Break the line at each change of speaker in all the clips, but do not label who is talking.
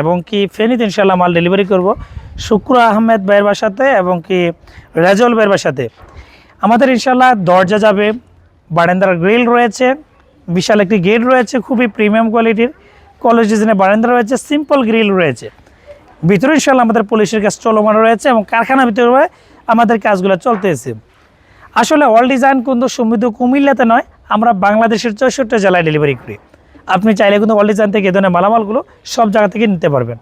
এবং কি ফেনীতে ইনশাল্লাহ মাল ডেলিভারি করব। শুক্র আহমেদ ভাইয়ের বাসাতে এবং কি রেজল ভাইয়ের বাসাতে। আমাদের ইনশাল্লাহ দরজা যাবে, বারান্দার গ্রিল রয়েছে, বিশাল একটি গেট রয়েছে, খুবই প্রিমিয়াম কোয়ালিটির কলেজ ডিজাইনের বারান্দা রয়েছে সিম্পল গ্রিল রয়েছে। ভিতরে ইনশাল্লাহ আমাদের পুলিশের কাজ চলমান রয়েছে এবং কারখানার ভিতরে আমাদের কাজগুলো চলতেছে। আসলে অল ডিজাইন কিন্তু সমৃদ্ধ কুমিল্লাতে নয়, আমরা বাংলাদেশের চৌষট্টি জেলায় ডেলিভারি করি। আপনি চাইলে কিন্তু অল ডিজাইন থেকে এই ধরনের মালামালগুলো সব জায়গা থেকে নিতে পারবেন।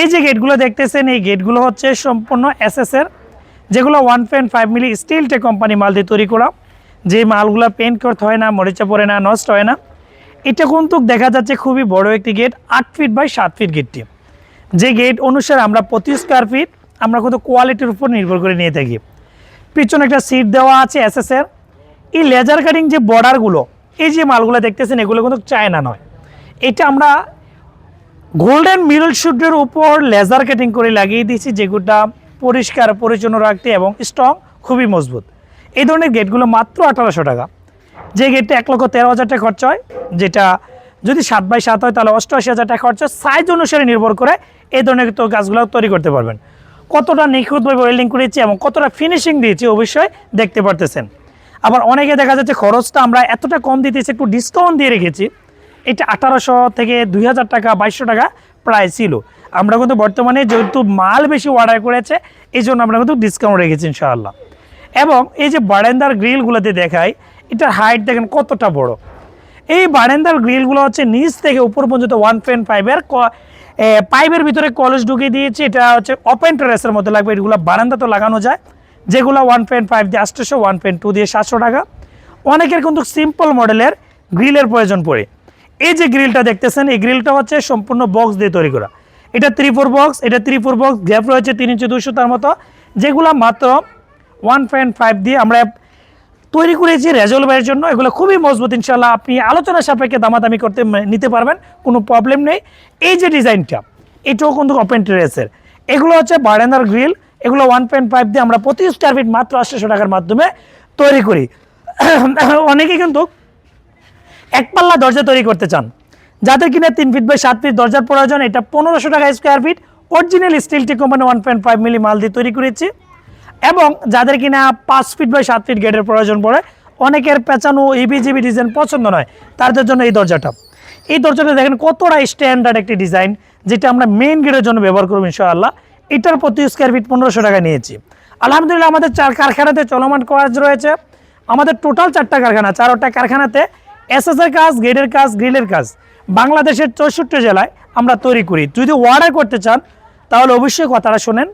এই যে গেটগুলো দেখতেছেন, এই গেটগুলো হচ্ছে সম্পূর্ণ এসএসের যেগুলো one point five milli steel টে কোম্পানি মাল দিয়ে তৈরি করা। যে মালগুলো পেন্ট করতে হয় না, মরিচা পড়ে না, নষ্ট হয় না। এটা কিন্তু দেখা যাচ্ছে খুবই বড় একটি গেট আট ফিট বাই সাত ফিট গেটটি যে গেট অনুসারে আমরা প্রতি স্কোয়ার ফিট আমরা কিন্তু কোয়ালিটির উপর নির্ভর করে নিয়ে থাকি। পিছনে একটা সিট দেওয়া আছে এসএসের এই লেজার কাটিং যে বর্ডারগুলো এই যে মালগুলো দেখতেছেন, এগুলো কিন্তু চায়না নয়। এটা আমরা গোল্ডেন মিরল শুটের উপর লেজার কাটিং করে লাগিয়ে দিয়েছি যেগুলোটা পরিষ্কার, পরিচ্ছন্ন রাখতে এবং স্ট্রং খুবই মজবুত। এই ধরনের গেটগুলো মাত্র আঠারোশো টাকা। যে গেটটা এক লক্ষ তেরো হাজার টাকা খরচ হয়, যেটা যদি সাত বাই সাত হয়, তাহলে অষ্টআশি হাজার টাকা খরচ হয়। সাইজ অনুসারে নির্ভর করে এই ধরনের তো গাছগুলো তৈরি করতে পারবেন। কতটা নিখুঁতভাবে ওয়েল্ডিং করেছি এবং কতটা ফিনিশিং দিয়েছি, অবশ্যই দেখতে পারতেছেন। আবার অনেকে দেখা যাচ্ছে খরচটা আমরা এতটা কম দিতেছি, একটু ডিসকাউন্ট দিয়ে রেখেছি। এটা আঠারোশো থেকে দুই হাজার টাকা, বাইশশো টাকা প্রায় ছিল। আমরা কিন্তু বর্তমানে যেহেতু মাল বেশি অর্ডার করেছে, এই জন্য আমরা কিন্তু ডিসকাউন্ট রেখেছি ইনশাআল্লাহ। এবং এই যে বারান্দার গ্রিলগুলোতে দেখাই, এটার হাইট দেখেন কতটা বড়। এই বারান্দার গ্রিলগুলো হচ্ছে নিচ থেকে উপর পর্যন্ত ওয়ান পয়েন্ট ফাইভের পাইপের ভিতরে কলেজ ঢুকিয়ে দিয়েছি। এটা হচ্ছে ওপেন টেরেসের মধ্যে লাগবে, এগুলো বারান্দা তো লাগানো যায়। যেগুলো ওয়ান পয়েন্ট ফাইভ দিয়ে আটশোশো ওয়ান পয়েন্ট টু দিয়ে সাতশো টাকা। অনেকের কিন্তু সিম্পল মডেলের গ্রিলের প্রয়োজন পড়ে। এই যে গ্রিলটা দেখতেছেন, এই গ্রিলটা হচ্ছে সম্পূর্ণ বক্স দিয়ে তৈরি করা। এটা থ্রি ফোর বক্স এটা থ্রি ফোর বক্স গ্যাপ রয়েছে তিন ইঞ্চি দুশো তার মতো। যেগুলো মাত্র ওয়ান পয়েন্ট ফাইভ দিয়ে আমরা তৈরি করেছি রেজল ভাইয়ের জন্য। এগুলো খুবই মজবুত ইনশাল্লাহ আপনি আলোচনা সাপেক্ষে দামাদামি করতে নিতে পারবেন, কোনো প্রবলেম নেই। এই যে ডিজাইনটা এটাও কিন্তু ওপেন টেরেসের এগুলো হচ্ছে বারান্দার গ্রিল এগুলো ওয়ান পয়েন্ট ফাইভ দিয়ে আমরা প্রতি স্কোয়ার ফিট মাত্র আটশোশো টাকার মাধ্যমে তৈরি করি। অনেকে কিন্তু এক পাল্লা দরজা তৈরি করতে চান। যাদের কিনা তিন ফিট বাই সাত ফিট দরজার প্রয়োজন, এটা পনেরোশো টাকা square feet original স্টিলটি company one point five milli মাল দিয়ে তৈরি করেছি। এবং যাদের কিনা পাঁচ ফিট বাই সাত ফিট গেটের প্রয়োজন পড়ে, অনেকের পেঁচানো ইবিজিবি ডিজাইন পছন্দ নয়। তাদের জন্য এই দরজাটা। এই দরজাটা দেখেন কতটা স্ট্যান্ডার্ড একটি ডিজাইন যেটা আমরা মেইন গেটের জন্য ব্যবহার করব ইনশাআল্লাহ। এটার প্রতি স্কোয়ার ফিট পনেরোশো টাকা নিয়েছি। আলহামদুলিল্লাহ আমাদের চার কারখানাতে চলমান কাজ রয়েছে। আমাদের টোটাল চারটা কারখানা, চারটা কারখানাতে এসএস এর কাজ গেটের কাজ গ্রিলের কাজ। বাংলাদেশের চৌষট্টি জেলায় আমরা তৈরি করি। যদি অর্ডার করতে চান, তাহলে অবশ্যই কথাটা শোনেন।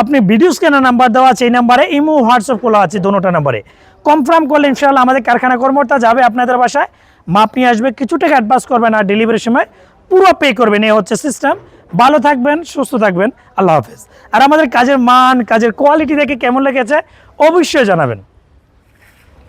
আপনি ভিডিও স্ক্যানার নাম্বার দেওয়া আছে এই নাম্বারে ইমো হোয়াটসঅ্যাপ খোলা আছে দোনোটা নাম্বারে কনফার্ম করলে ইনশাআল্লাহ আমাদের কারখানা কর্মকর্তা যাবে আপনাদের বাসায়। মাপ নিয়ে আসবে, কিছু টাকা অ্যাডভান্স করবেন আর ডেলিভারির সময় পুরো পে করবেন। এই হচ্ছে সিস্টেম ভালো থাকবেন, সুস্থ থাকবেন। আল্লাহ হাফেজ। আর আমাদের কাজের মান, কাজের কোয়ালিটি দেখে কেমন লেগেছে, অবশ্যই জানাবেন।